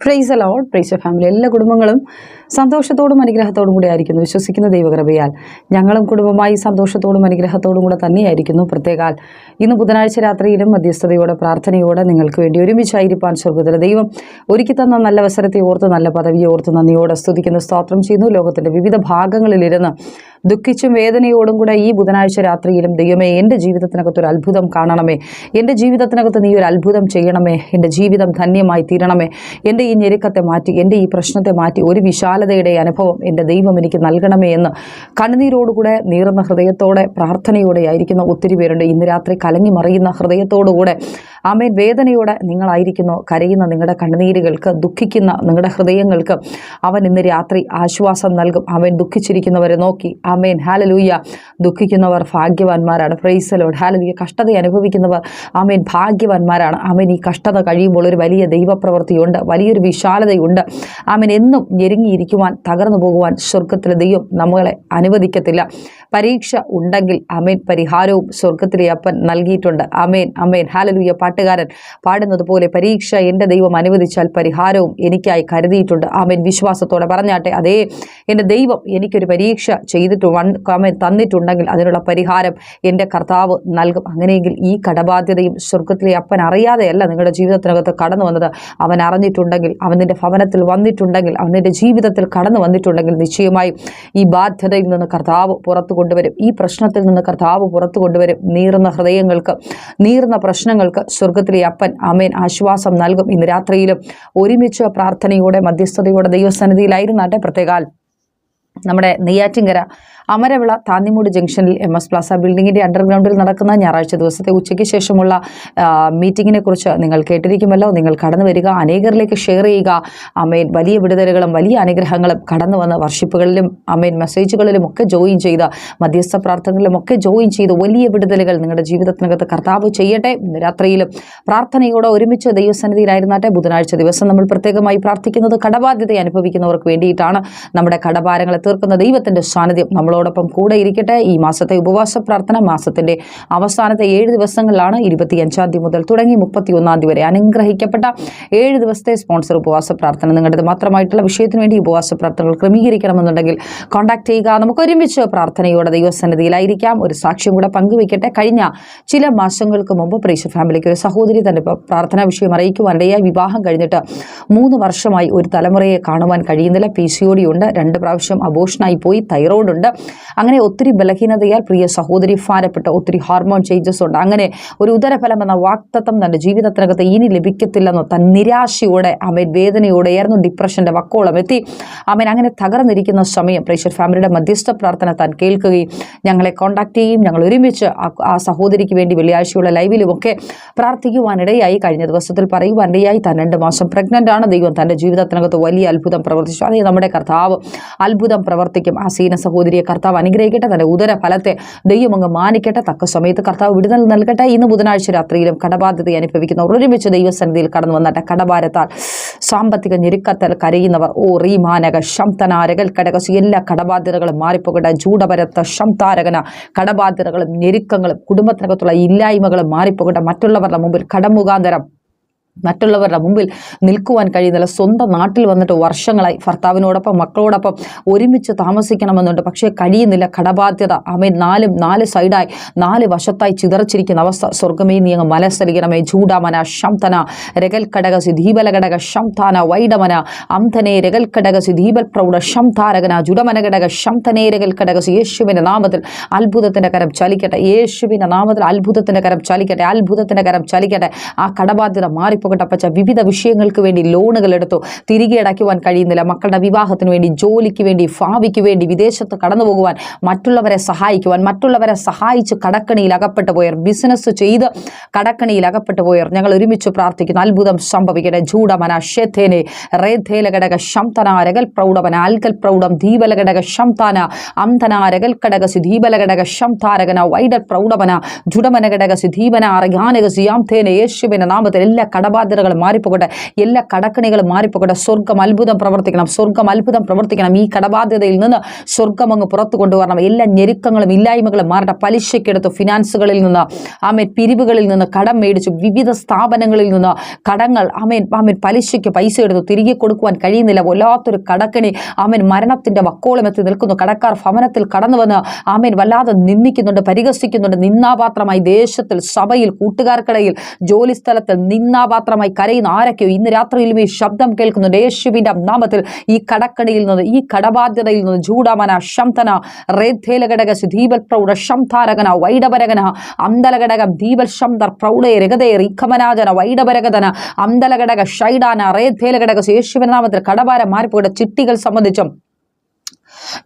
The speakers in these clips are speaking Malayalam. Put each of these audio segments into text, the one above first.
പ്രൈസ് അലോഡ് പ്രൈസ് ഫാമിലി എല്ലാ കുടുംബങ്ങളും സന്തോഷത്തോടും അനുഗ്രഹത്തോടും കൂടി ആയിരിക്കുന്നു. വിശ്വസിക്കുന്ന ദൈവകൃപയാൽ. ഞങ്ങളും കുടുംബമായി സന്തോഷത്തോടും അനുഗ്രഹത്തോടും കൂടെ തന്നെയായിരിക്കുന്നു. പ്രത്യേകാൽ ഇന്ന് ബുധനാഴ്ച രാത്രിയിലും മധ്യസ്ഥതയോടെ പ്രാർത്ഥനയോടെ നിങ്ങൾക്ക് വേണ്ടി ഒരുമിച്ചായിരിക്കാൻ സ്വർഗത്തിലെ ദൈവം ഒരുക്കി തന്ന നല്ല അവസരത്തെ ഓർത്ത് നല്ല പദവിയെ ഓർത്ത് നന്ദിയോടെ സ്തുതിക്കുന്ന. സ്തോത്രം ചെയ്യുന്നു. ലോകത്തിന്റെ വിവിധ ഭാഗങ്ങളിലിരുന്ന് ദുഃഖിച്ചും വേദനയോടും കൂടെ ഈ ബുധനാഴ്ച രാത്രിയിലും ദൈവമേ എന്റെ ജീവിതത്തിനകത്ത് ഒരു അത്ഭുതം കാണണമേ. എന്റെ ജീവിതത്തിനകത്ത് നീ ഒരു അത്ഭുതം ചെയ്യണമേ. എന്റെ ജീവിതം ധന്യമായി തീരണമേ. എന്റെ ഈ ഞെരുക്കത്തെ മാറ്റി എന്റെ ഈ പ്രശ്നത്തെ മാറ്റി ഒരു വിശാലതയുടെ അനുഭവം എന്റെ ദൈവം എനിക്ക് നൽകണമേ എന്ന് കണ്ണുനീരോടുകൂടെ നീറുന്ന ഹൃദയത്തോടെ പ്രാർത്ഥനയോടെ ആയിരിക്കുന്ന ഒത്തിരി പേരുണ്ട്. ഇന്ന് രാത്രി കലങ്ങി മറിയുന്ന ഹൃദയത്തോടുകൂടെ ആമേൻ. വേദനയോടെ നിങ്ങളായിരിക്കുന്നു കരയുന്ന നിങ്ങളുടെ കണ്ണുനീരുകൾക്ക് ദുഃഖിക്കുന്ന നിങ്ങളുടെ ഹൃദയങ്ങൾക്ക് അവൻ ഇന്ന് രാത്രി ആശ്വാസം നൽകും. അവൻ ദുഃഖിച്ചിരിക്കുന്നവരെ നോക്കി. ആമേൻ. ഹാലലൂയ ദുഃഖിക്കുന്നവർ ഭാഗ്യവാന്മാരാണ്. പ്രൈസലോട് ഹാലലൂയ കഷ്ടത അനുഭവിക്കുന്നവർ ആമേൻ ഭാഗ്യവാന്മാരാണ്. ആമേൻ ഈ കഷ്ടത കഴിയുമ്പോൾ ഒരു വലിയ ദൈവപ്രവൃത്തിയുണ്ട്. വലിയൊരു വിശാലതയുണ്ട്. ആമേൻ എന്നും ഞെരുങ്ങിയിരിക്കുവാൻ തകർന്നു പോകുവാൻ സ്വർഗത്തിലെ ദൈവം നമ്മളെ അനുവദിക്കത്തില്ല. പരീക്ഷ ഉണ്ടെങ്കിൽ അമേൻ. പരിഹാരവും സ്വർഗത്തിലെ അപ്പൻ നൽകിയിട്ടുണ്ട്. അമേൻ അമേൻ. ഹാലലൂയ പാട്ടുകാരൻ പാടുന്നത് പോലെ പരീക്ഷ എന്റെ ദൈവം അനുവദിച്ചാൽ പരിഹാരവും എനിക്കായി കരുതിയിട്ടുണ്ട്. അമേൻ. വിശ്വാസത്തോടെ പറഞ്ഞാട്ടെ അതേ എന്റെ ദൈവം എനിക്കൊരു പരീക്ഷ ചെയ്തിട്ട് വൺ അമേൻ തന്നിട്ടുണ്ടെങ്കിൽ അതിനുള്ള പരിഹാരം എന്റെ കർത്താവ് നൽകും. അങ്ങനെയെങ്കിൽ ഈ കടബാധ്യതയും സ്വർഗത്തിലെ അപ്പൻ അറിയാതെയല്ല നിങ്ങളുടെ ജീവിതത്തിനകത്ത് കടന്നു വന്നത്. അവൻ അറിഞ്ഞിട്ടുണ്ടെങ്കിൽ അവൻ നിന്റെ ഭവനത്തിൽ വന്നിട്ടുണ്ടെങ്കിൽ അവൻ നിന്റെ ജീവിതത്തിൽ കടന്നു വന്നിട്ടുണ്ടെങ്കിൽ നിശ്ചയമായും ഈ ബാധ്യതയിൽ നിന്ന് കർത്താവ് പുറത്തു കൊണ്ടുവരും. ഈ പ്രശ്നത്തിൽ നിന്ന് കർത്താവ് പുറത്തു കൊണ്ടുവരും. നീറുന്ന ഹൃദയങ്ങൾക്ക് നീറുന്ന പ്രശ്നങ്ങൾക്ക് സ്വർഗത്തിലെ അപ്പൻ അമേൻ ആശ്വാസം നൽകും. ഇന്ന് രാത്രിയിലും ഒരുമിച്ച് പ്രാർത്ഥനയോടെ മധ്യസ്ഥതയോടെ ദൈവസന്നിധിയിലായിരുന്നാട്ടെ പ്രത്യേകാൽ. നമ്മുടെ നെയ്യാറ്റിങ്കര അമരവിള താന്നിമൂട് ജംഗ്ഷനിൽ എം എസ് പ്ലാസ ബിൽഡിങ്ങിന്റെ അണ്ടർഗ്രൗണ്ടിൽ നടക്കുന്ന ഞായറാഴ്ച ദിവസത്തെ ഉച്ചയ്ക്ക് ശേഷമുള്ള മീറ്റിങ്ങിനെ കുറിച്ച് നിങ്ങൾ കേട്ടിരിക്കുമല്ലോ. നിങ്ങൾ കടന്നു വരിക അനേകരിലേക്ക് ഷെയർ ചെയ്യുക. അമ്മയിൽ വലിയ വിടുതലുകളും വലിയ അനുഗ്രഹങ്ങളും കടന്നു വന്ന് വർഷിപ്പുകളിലും അമ്മയിൽ മെസ്സേജുകളിലും ഒക്കെ ജോയിൻ ചെയ്ത് മധ്യസ്ഥ പ്രാർത്ഥനകളിലും ഒക്കെ ജോയിൻ ചെയ്ത് വലിയ വിടുതലുകൾ നിങ്ങളുടെ ജീവിതത്തിനകത്ത് കർത്താവ് ചെയ്യട്ടെ. ഇന്ന് രാത്രിയിലും പ്രാർത്ഥനയോടെ ഒരുമിച്ച് ദൈവസന്നിധിയിലായിരുന്നാട്ടെ. ബുധനാഴ്ച ദിവസം നമ്മൾ പ്രത്യേകമായി പ്രാർത്ഥിക്കുന്നത് കടബാധ്യത അനുഭവിക്കുന്നവർക്ക് വേണ്ടിയിട്ടാണ്. നമ്മുടെ കടഭാരങ്ങളെ തീർക്കുന്ന ദൈവത്തിന്റെ സാന്നിധ്യം നമ്മളോടൊപ്പം കൂടെ ഇരിക്കട്ടെ. ഈ മാസത്തെ ഉപവാസ പ്രാർത്ഥന മാസത്തിന്റെ അവസാനത്തെ ഏഴ് ദിവസങ്ങളിലാണ് ഇരുപത്തിയഞ്ചാം തീയതി മുതൽ തുടങ്ങി മുപ്പത്തി ഒന്നാം തീയതി വരെ അനുഗ്രഹിക്കപ്പെട്ട ഏഴ് ദിവസത്തെ സ്പോൺസർ ഉപവാസ പ്രാർത്ഥന. നിങ്ങളുടെ മാത്രമായിട്ടുള്ള വിഷയത്തിന് വേണ്ടി ഉപവാസ പ്രാർത്ഥനകൾ ക്രമീകരിക്കണമെന്നുണ്ടെങ്കിൽ കോൺടാക്ട് ചെയ്യുക. നമുക്ക് ഒരുമിച്ച് പ്രാർത്ഥനയോടെ ദൈവസന്നിധിയിലായിരിക്കാം. ഒരു സാക്ഷ്യം കൂടെ പങ്കുവയ്ക്കട്ടെ. കഴിഞ്ഞ ചില മാസങ്ങൾക്ക് മുമ്പ് പ്രീഷ ഫാമിലിക്ക് ഒരു സഹോദരി തന്നെ പ്രാർത്ഥനാ വിഷയം അറിയിക്കുവാനിടയായി വിവാഹം കഴിഞ്ഞിട്ട് മൂന്ന് വർഷമായി ഒരു തലമുറയെ കാണുവാൻ കഴിയുന്നില്ല. പി സി ഒ ഡി ഉണ്ട്. രണ്ട് പ്രാവശ്യം അബോഷനായി പോയി. തൈറോയ്ഡ് ഉണ്ട് അങ്ങനെ ഒത്തിരി ബലഹീനതയാൽ പ്രിയ സഹോദരി ഭാരപ്പെട്ട ഒത്തിരി ഹോർമോൺ ചേഞ്ചസ് ഉണ്ട്. അങ്ങനെ ഒരു ഉദരഫലം എന്ന വാക്തത്വം തന്റെ ജീവിതത്തിനകത്ത് ഇനി ലഭിക്കത്തില്ലെന്നോ തൻ നിരാശയോടെ അവൻ വേദനയോടെയായിരുന്നു ഡിപ്രഷന്റെ വക്കോളം എത്തി. അവൻ അങ്ങനെ തകർന്നിരിക്കുന്ന സമയം പ്രേഷർ ഫാമിലിയുടെ മധ്യസ്ഥ പ്രാർത്ഥന താൻ കേൾക്കുകയും ഞങ്ങളെ കോൺടാക്ട് ചെയ്യും ഞങ്ങൾ ഒരുമിച്ച് ആ സഹോദരിക്ക് വേണ്ടി വെള്ളിയാഴ്ചയുള്ള ലൈവിലുമൊക്കെ പ്രാർത്ഥിക്കുവാനിടയായി. കഴിഞ്ഞ ദിവസത്തിൽ പറയുവാനിടയായി. താൻ രണ്ട് മാസം പ്രഗ്നന്റ് ആണ്. ദൈവം തന്റെ ജീവിതത്തിനകത്ത് വലിയ അത്ഭുതം പ്രവർത്തിച്ചു. അതേ നമ്മുടെ കർത്താവ് അത്ഭുതം പ്രവർത്തിക്കും. ആ സീന സഹോദരിയെ കർത്താവ് അനുഗ്രഹിക്കട്ടെ. തന്റെ ഉദര ഫലത്തെ ദൈവം അങ്ങ് മാനിക്കട്ടെ. തക്ക സമയത്ത് കർത്താവ് വിടുതൽ നൽകട്ടെ. ഇന്ന് ബുധനാഴ്ച രാത്രിയിലും കടബാധ്യത അനുഭവിക്കുന്ന ഒരുമിച്ച് ദൈവസന്നിധിയിൽ കടന്നു വന്നട്ടെ കടഭാരത്താൽ സാമ്പത്തിക ഞെരുക്കത്തിൽ കരയുന്നവർ. ഓ റീമാനക ശംതനാരകൽ കടകസു എല്ലാ കടബാധ്യതകളും മാറിപ്പോകട്ടെ. ചൂടപരത്ത ശംതാരകന കടബാധ്യതകളും ഞെരുക്കങ്ങളും കുടുംബത്തിനകത്തുള്ള ഇല്ലായ്മകളും മാറിപ്പോകട്ടെ. മറ്റുള്ളവരുടെ മുമ്പിൽ കടമുഖാന്തരം മറ്റുള്ളവരുടെ മുമ്പിൽ നിൽക്കുവാൻ കഴിയുന്നില്ല. സ്വന്തം നാട്ടിൽ വന്നിട്ട് വർഷങ്ങളായി ഭർത്താവിനോടൊപ്പം മക്കളോടൊപ്പം ഒരുമിച്ച് താമസിക്കണമെന്നുണ്ട്. പക്ഷേ കഴിയുന്നില്ല. കടബാധ്യത. അമേ നാലും നാല് സൈഡായി നാല് വശത്തായി ചിതറിച്ചിരിക്കുന്ന അവസ്ഥ. സ്വർഗമേ നീ അങ്ങ് മലസലിക്കണമേ ചൂടാമന ശംതന രകൽ കടകസി ധീബല ഘടക ശംതാന വൈഡമന അംധനെ രകൽ കടകസി ധീബൽ പ്രൗഢ ശംതാരകന ജുഡമന ഘടക ശംതനേ രകൽ യേശുവിന്റെ നാമത്തിൽ അത്ഭുതത്തിന്റെ കരം ചലിക്കട്ടെ. യേശുവിന്റെ നാമത്തിൽ അത്ഭുതത്തിന്റെ കരം ചലിക്കട്ടെ. അത്ഭുതത്തിന്റെ കരം ചലിക്കട്ടെ. ആ കടബാധ്യത മാറിപ്പോകട്ടെ പച്ച വിവിധ വിഷയങ്ങൾക്ക് വേണ്ടി ലോണുകൾ എടുത്തു. തിരികെ അടയ്ക്കുവാൻ കഴിയുന്നില്ല. മക്കളുടെ വിവാഹത്തിന് വേണ്ടി ജോലിക്ക് വേണ്ടി ഭാവിക്ക് വേണ്ടി വിദേശത്ത് കടന്നു പോകുവാൻ മറ്റുള്ളവരെ സഹായിക്കുവാൻ മറ്റുള്ളവരെ സഹായിച്ച് കടക്കണിയിൽ അകപ്പെട്ടു പോയർ ബിസിനസ് ചെയ്ത് കടക്കണിയിൽ അകപ്പെട്ടു പോയർ ഞങ്ങൾ ഒരുമിച്ച് പ്രാർത്ഥിക്കുന്നു. അത്ഭുതം സംഭവിക്കട്ടെ. ജൂഡമന ഷേഥേനെ റേധേല ഘടക ശംതന രകൽ പ്രൗഢമന അൽകൽ പ്രൗഢം ദീപല ഘടക ശംതാന അംധന രകൽ ഘടകസി ദീപല ഘടക ശംതാരകന വൈഡൽ പ്രൗഢമന ജുഡമന ഘടകസി ദീപന അറഗാനകസി യാം തേനെ യേശുവിന്റെ നാമത്തിൽ എല്ലാ കടബ കടബാധ്യതകൾ മാറിപ്പോകട്ടെ. എല്ലാ കടക്കണികളും മാറിപ്പോകട്ടെ. സ്വർഗം അത്ഭുതം പ്രവർത്തിക്കണം. സ്വർഗം അത്ഭുതം പ്രവർത്തിക്കണം. ഈ കടബാധ്യതയിൽ നിന്ന് സ്വർഗം അങ്ങ് പുറത്തു കൊണ്ടുവരണം. എല്ലാ ഞെരുക്കങ്ങളും ഇല്ലായ്മകളും മാറട്ടെ. പലിശയ്ക്കെടുത്ത് ഫിനാൻസുകളിൽ നിന്ന് ആമേൻ പിരിവുകളിൽ നിന്ന് കടം മേടിച്ചു. വിവിധ സ്ഥാപനങ്ങളിൽ നിന്ന് കടങ്ങൾ ആമേൻ ആമേൻ പലിശയ്ക്ക് പൈസ എടുത്തു. തിരികെ കൊടുക്കുവാൻ കഴിയുന്നില്ല. വല്ലാത്തൊരു കടക്കണി. ആമേൻ മരണത്തിന്റെ വക്കോളം എത്തി നിൽക്കുന്നു. കടക്കാർ ഭവനത്തിൽ കടന്നു വന്ന് ആമേൻ വല്ലാതെ നിന്ദിക്കുന്നുണ്ട് പരിഹസിക്കുന്നുണ്ട്. നിന്നാപാത്രമായി ദേശത്തിൽ സഭയിൽ കൂട്ടുകാർക്കിടയിൽ ജോലി സ്ഥലത്തിൽ നിന്നാപാത്രമായി കരയുന്ന ആരൊക്കെയോ ഇന്ന് രാത്രിയിലും ഈ ശബ്ദം കേൾക്കുന്നുണ്ട്. യേശുവിന്റെ നാമത്തിൽ ഈ കടക്കണിയിൽ നിന്ന് ഈ കടബാധ്യതയിൽ നിന്ന് ജൂഡാമന ശംതന റേദ്ധേലഘടക ദീപൽ പ്രൗഢ ശംധാരകന വൈഡപരകന അന്തലഘടകം ദീപൽ ശംതർ പ്രൗഢേ രഗതേ റിഖമനാജന വൈഡപരകതന അന്തലഘടക ഷൈഡാന റേദ്ധേലഘടക യേശുവിന്റെ നാമത്തിൽ കടഭാരം മാറിപ്പോയുടെ ചിട്ടികൾ സംബന്ധിച്ചും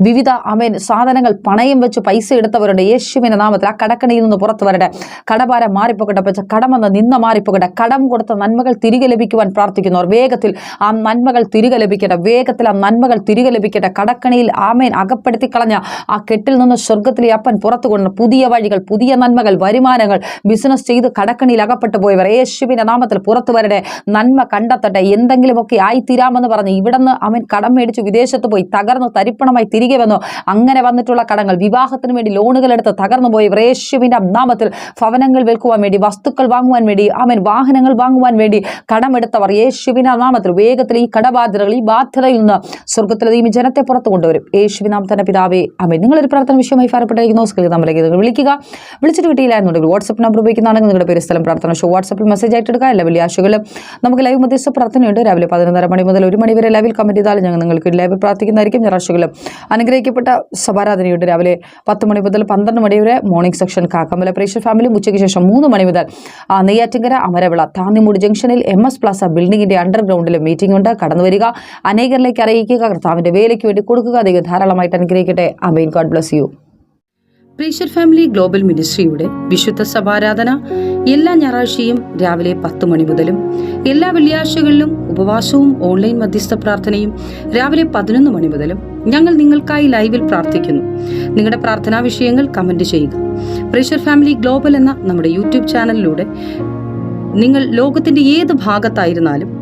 വിവിധ അമേൻ സാധനങ്ങൾ പണയം വെച്ച് പൈസ എടുത്തവരുണ്ട് യേശുവിന്റെ നാമത്തിൽ ആ കടക്കണിയിൽ നിന്ന് പുറത്തു വരട്ടെ. കടഭാരം മാറിപ്പോകട്ടെ പക്ഷെ കടമെന്ന് നിന്ന മാറിപ്പോകട്ടെ കടം കൊടുത്ത നന്മകൾ തിരികെ ലഭിക്കുവാൻ പ്രാർത്ഥിക്കുന്നവർ വേഗത്തിൽ ആ നന്മകൾ തിരികെ ലഭിക്കട്ടെ. വേഗത്തിൽ ആ നന്മകൾ തിരികെ ലഭിക്കട്ടെ. കടക്കണിയിൽ ആമേൻ അകപ്പെടുത്തി കളഞ്ഞ ആ കെട്ടിൽ നിന്ന് സ്വർഗത്തിലെ അപ്പൻ പുറത്തു കൊണ്ട് പുതിയ വഴികൾ പുതിയ നന്മകൾ വരുമാനങ്ങൾ ബിസിനസ് ചെയ്ത് കടക്കണിയിൽ അകപ്പെട്ടു പോയവർ യേശുവിന്റെ നാമത്തിൽ പുറത്തു വരട്ടെ. നന്മ കണ്ടെത്തട്ടെ. എന്തെങ്കിലുമൊക്കെ ആയിത്തീരാമെന്ന് പറഞ്ഞ് ഇവിടുന്ന് അവൻ കടം മേടിച്ച് വിദേശത്ത് പോയി. തകർന്നു തരിപ്പണമായി തിരികെ വന്നു. അങ്ങനെ വന്നിട്ടുള്ള കടങ്ങൾ വിവാഹത്തിന് വേണ്ടി ലോണുകൾ എടുത്ത് തകർന്നു പോയി യേശുവിന്റെ നാമത്തിൽ ഭവനങ്ങൾ വിൽക്കുവാൻ വേണ്ടി വസ്തുക്കൾ വാങ്ങുവാൻ വേണ്ടി അവൻ വാഹനങ്ങൾ വാങ്ങുവാൻ വേണ്ടി കടമെടുത്തവർ യേശുവിന്റെ നാമത്തിൽ വേഗത്തിൽ ഈ കടബാധ്യതകൾ ഈ ബാധ്യതയിൽ നിന്ന് സ്വർഗത്തിലെ ഈ ജനത്തെ പുറത്തു കൊണ്ടുവരും. യേശുവിനാമത്തന്നെ പിതാവേ അമേ നിങ്ങളൊരു പ്രാർത്ഥന വിഷയമായി ഭാരപ്പെട്ടിരിക്കുന്നു. സ്കിൽ നമ്മളിലേക്ക് വിളിക്കുക. വിളിച്ചിട്ട് കിട്ടിയില്ലായിരുന്നുണ്ടെങ്കിൽ വാട്സപ്പ് നമ്പർ ഉപയോഗിക്കുന്നതാണെങ്കിൽ നിങ്ങളുടെ പേര് സ്ഥലം പ്രാർത്ഥന ഷോ വാട്സപ്പിൽ മെസ്സേജ് ആയിട്ട് എടുക്കുക. വലിയ വെള്ളിയാഴ്ചകളും നമുക്ക് ലൈവ് മധ്യസ്ഥ പ്രാർത്ഥനയുണ്ട്. രാവിലെ പതിനൊന്നര മണി മുതൽ ഒരു മണി വരെ ലൈവിൽ കമന്റ് ചെയ്താലും ഞങ്ങൾ നിങ്ങൾക്ക് ലൈവിൽ പ്രാർത്ഥിക്കുന്നതായിരിക്കും. ഞായറാഴ്ചകളും അനുഗ്രഹിക്കപ്പെട്ട സഭാരാധനയുണ്ട്. രാവിലെ പത്ത് മണി മുതൽ പന്ത്രണ്ട് മണി വരെ മോർണിംഗ് സെക്ഷൻ കാക്കമ്പല പ്രേക്ഷർ ഫാമിലി ഉച്ചയ്ക്ക് ശേഷം മൂന്ന് മണി മുതൽ നെയ്യാറ്റിങ്കര അമരവിള താന്നിമൂട് ജംഗ്ഷനിൽ എം എസ് പ്ലാസ ബിൽഡിംഗിന്റെ അണ്ടർഗ്രൗണ്ടിൽ മീറ്റിംഗ് ഉണ്ട്. കടന്നു വരിക. അനേകരിലേക്ക് അറിയിക്കുക. കർത്താവിന്റെ വേലയ്ക്ക് വേണ്ടി കൊടുക്കുക. അധികം ധാരാളമായിട്ട് അനുഗ്രഹിക്കട്ടെ. അമീൻ God bless you Pressure Family Global മിനിസ്ട്രിയുടെ വിശുദ്ധ സഭാരാധന എല്ലാ ഞായറാഴ്ചയും രാവിലെ പത്ത് മണി മുതലും എല്ലാ വെള്ളിയാഴ്ചകളിലും ഉപവാസവും ഓൺലൈൻ മധ്യസ്ഥ പ്രാർത്ഥനയും രാവിലെ പതിനൊന്ന് മണി മുതലും ഞങ്ങൾ നിങ്ങൾക്കായി ലൈവിൽ പ്രാർത്ഥിക്കുന്നു. നിങ്ങളുടെ പ്രാർത്ഥനാ വിഷയങ്ങൾ കമന്റ് ചെയ്യുക. പ്രഷർ ഫാമിലി ഗ്ലോബൽ എന്ന നമ്മുടെ യൂട്യൂബ് ചാനലിലൂടെ നിങ്ങൾ ലോകത്തിന്റെ ഏത് ഭാഗത്തായിരുന്നാലും